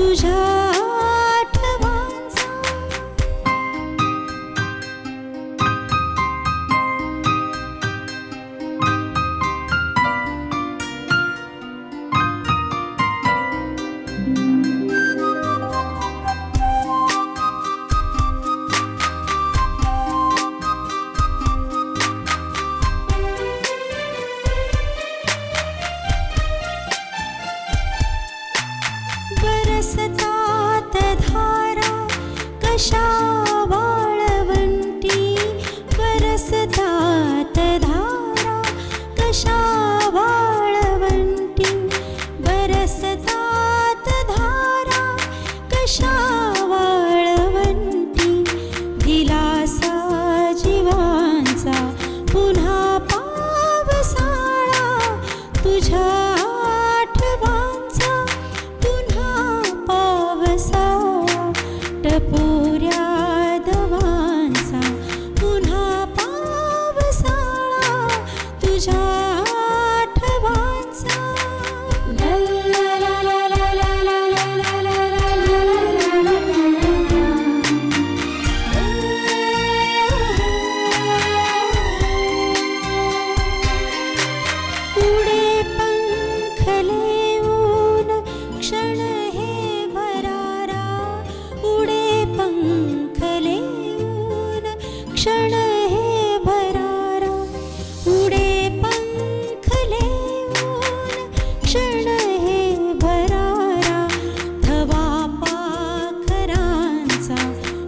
पावसाळा show. क्षण हे भरारा. उडे पंखले क्षण हे भरारा. थवा पाखरांचा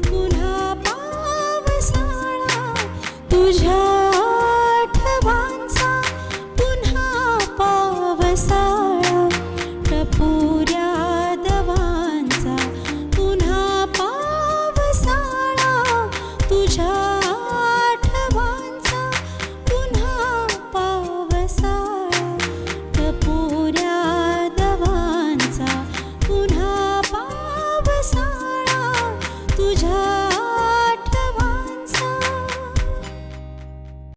पुन्हा पावसाळा तुझ्या